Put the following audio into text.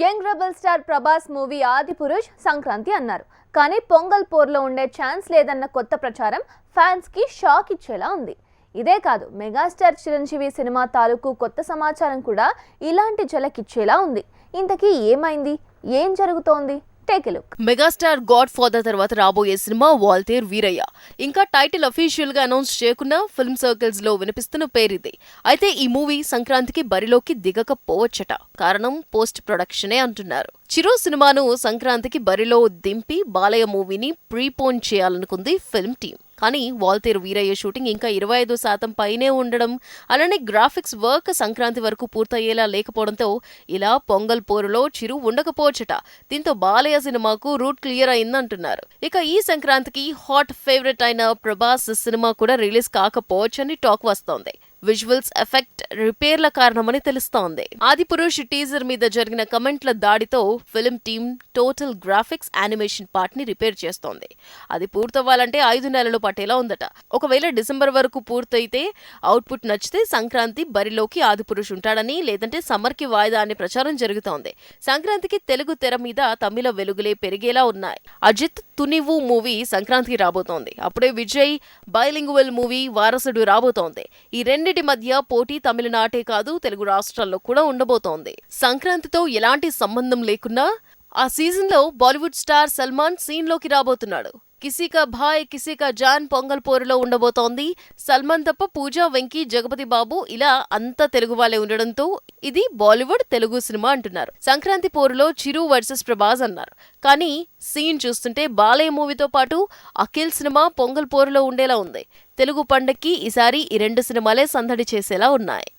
Young rebel star Prabhas movie Adipurush Sankranti అన్నారు. కానీ పొంగల్ పోర్లో ఉండే ఛాన్స్ లేదన్న కొత్త ప్రచారం ఫ్యాన్స్కి షాక్ ఇచ్చేలా ఉంది. ఇదే కాదు మెగాస్టార్ చిరంజీవి సినిమా తాలూకు కొత్త సమాచారం కూడా ఇలాంటి జలకిచ్చేలా ఉంది. ఇంతకీ ఏమైంది? ఏం జరుగుతోంది? Take look megastar God father తర్వాత రాబోయే సినిమా వాల్తేర్ వీరయ్య. ఇంకా టైటిల్ అఫీషియల్గా అనౌన్స్ చేయకుండా ఫిల్మ్ సర్కిల్స్లో వినిపిస్తున్న పేరిది. అయితే ఈ మూవీ సంక్రాంతికి బరిలోకి దిగకపోవచ్చట. కారణం పోస్ట్ ప్రొడక్షనే అంటున్నారు. చిరు సినిమాను సంక్రాంతికి బరిలో దింపి బాలయ్య మూవీని ప్రీపోన్ చేయాలనుకుంది ఫిల్మ్ టీం కానీ వాల్తేరు వీరయ్య షూటింగ్ ఇంకా ఇరవై ఐదు శాతం పైనే ఉండడం అలానే గ్రాఫిక్స్ వర్క్ సంక్రాంతి వరకు పూర్తయ్యేలా లేకపోవడంతో ఇలా పొంగల్ పోరులో చిరు ఉండకపోవచ్చట. దీంతో బాలయ్య సినిమాకు రూట్ క్లియర్ అయిందంటున్నారు. ఇక ఈ సంక్రాంతికి హాట్ ఫేవరెట్ అయిన ప్రభాస్ సినిమా కూడా రిలీజ్ కాకపోవచ్చని టాక్ వస్తోంది. విజువల్స్ ఎఫెక్ట్ రిపేర్ల కారణమని తెలుస్తోంది. ఆదిపురుష్ టీజర్ మీద జరిగిన కమెంట్ల దాడితో film team total graphics animation పార్ట్ని రిపేర్ చేస్తోంది. అది పూర్తవ్వాలంటే ఐదు నెలలు పట్టేలా ఉందట. ఒకవేళ డిసెంబర్ వరకు పూర్తయితే అవుట్పుట్ నచ్చితే సంక్రాంతి బరిలోకి ఆదిపురుష్ ఉంటాడని లేదంటే సమ్మర్కి వాయిదా అనే ప్రచారం జరుగుతోంది. సంక్రాంతికి తెలుగు తెర మీద తమిళ వెలుగులే పెరిగేలా ఉన్నాయి. అజిత్ తునివు మూవీ సంక్రాంతికి రాబోతోంది. అప్పుడే విజయ్ బైలింగువల్ మూవీ వారసుడు రాబోతోంది. ఈ రెండు రెండింటి మధ్య పోటీ తమిళనాటే కాదు తెలుగు రాష్ట్రాల్లో కూడా ఉండబోతోంది. సంక్రాంతితో ఎలాంటి సంబంధం లేకున్నా ఆ సీజన్లో బాలీవుడ్ స్టార్ సల్మాన్ సీన్లోకి కిసిక భాయ్ కిసిక జాన్ పొంగల్ పోరులో ఉండబోతోంది. సల్మాన్ తప్ప పూజా వెంకీ జగపతి బాబు ఇలా అంతా తెలుగు వాళ్ళే ఉండడంతో ఇది బాలీవుడ్ తెలుగు సినిమా అంటున్నారు. సంక్రాంతి పోరులో చిరు వర్సెస్ ప్రభాస్ అన్నారు. కానీ సీన్ చూస్తుంటే బాలయ్య మూవీతో పాటు అఖిల్ సినిమా పొంగల్ పోరులో ఉండేలా ఉంది. తెలుగు పండక్కి ఈసారి ఈ రెండు సినిమాలే సందడి చేసేలా ఉన్నాయి.